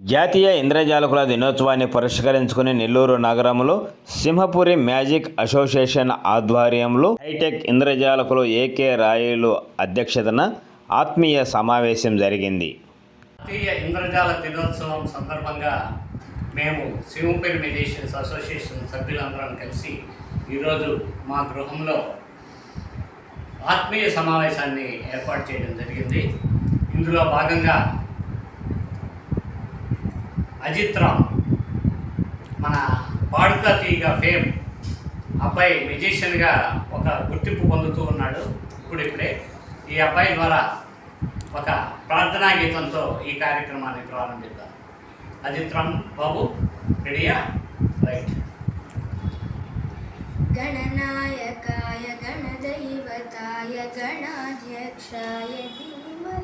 జాతీయ ఇంద్రజాలకుల దినోత్సవాన్ని పురస్కరించుకుని నెల్లూరు నగరంలో సింహపురి మ్యాజిక్ అసోసియేషన్ ఆధ్వర్యంలో హైటెక్ ఇంద్రజాలకులు ఏకే రాయలు అధ్యక్షతన ఆత్మీయ సమావేశం జరిగింది. జాతీయ ఇంద్రజాల దినోత్సవం సందర్భంగా మేము సింహపురి మెజిషియన్స్ అసోసియేషన్ సభ్యులందరం కలిసి ఈరోజు మా గృహంలో ఆత్మీయ సమావేశాన్ని ఏర్పాటు చేయడం జరిగింది. ఇందులో భాగంగా అజిత్ రామ్ మన బాడుకాతీగా ఫేమ్ అబ్బాయి మెజిషియన్గా ఒక గుర్తింపు పొందుతూ ఉన్నాడు ఇప్పుడిప్పుడే ఈ అబ్బాయి ద్వారా ఒక ప్రార్థనా గీతంతో ఈ కార్యక్రమాన్ని ప్రారంభిద్దాం. అజిత్ రామ్ బాబు రెడీయా? రైట్. గణనాయకాయ గణదైవతాయ గణాధ్యక్షాయ ధీమహి.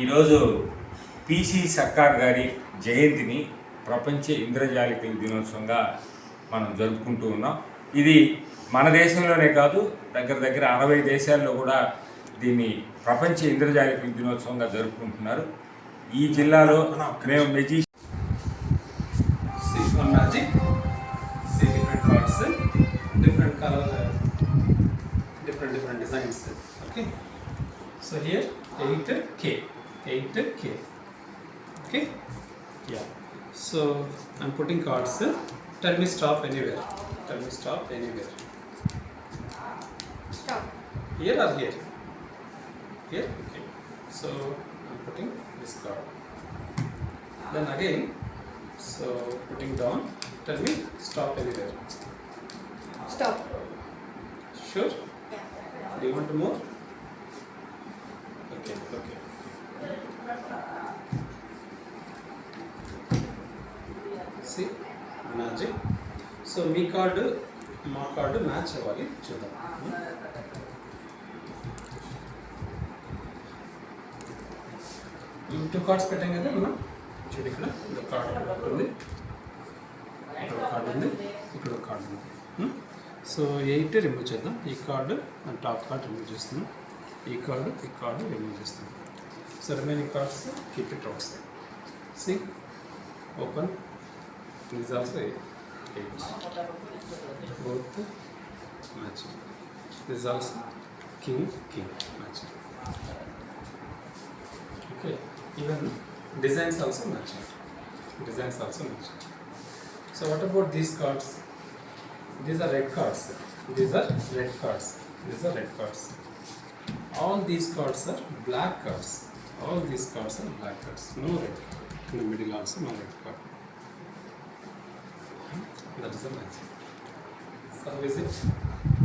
ఈరోజు పిసి సర్కార్ గారి జయంతిని ప్రపంచ ఇంద్రజాలికల దినోత్సవంగా మనం జరుపుకుంటూ ఉన్నాం. ఇది మన దేశంలోనే కాదు దగ్గర దగ్గర అరవై దేశాల్లో కూడా దీన్ని ప్రపంచ ఇంద్రజాలికల దినోత్సవంగా జరుపుకుంటున్నారు. ఈ జిల్లాలో మేము మెజి see one magic see different cards different color different different designs. Okay? So here 8k 8k okay? Yeah. So i'm putting cards tell me stop anywhere. Tell me stop anywhere. Stop. here or here? Here? Okay. So i'm putting this card. Then again so putting down. Tell me stop anywhere. Stop. sure? Do you want more? Okay okay see magic so me card మా card match అవ్వాలి. చూద్దాం. Two cards పెట్టాం కదా మనం. చూడు ఇక్కడ ఒక card ఉంది. ఇక్కడ కార్డు ఉంది. ఇక్కడ ఒక కార్డు ఉంది. సో ఎయిట్ రిమూవ్ చేద్దాం. ఈ కార్డు టాప్ కార్డ్ రిమూవ్ చేస్తున్నాం. ఈ కార్డు ఈ కార్డు రిమూవ్ చేస్తున్నాం. So remaining parts, keep it outside. See? Open. This is also 8. Both matching. This is also king, king matching. Okay. Even designs also matching. Designs also matching. So what about these cards? These are red cards. These are red cards. These are red cards. All these cards are black cards. All these cards are black cards. No red. In the middle also no red card. That is the magic. So how is it?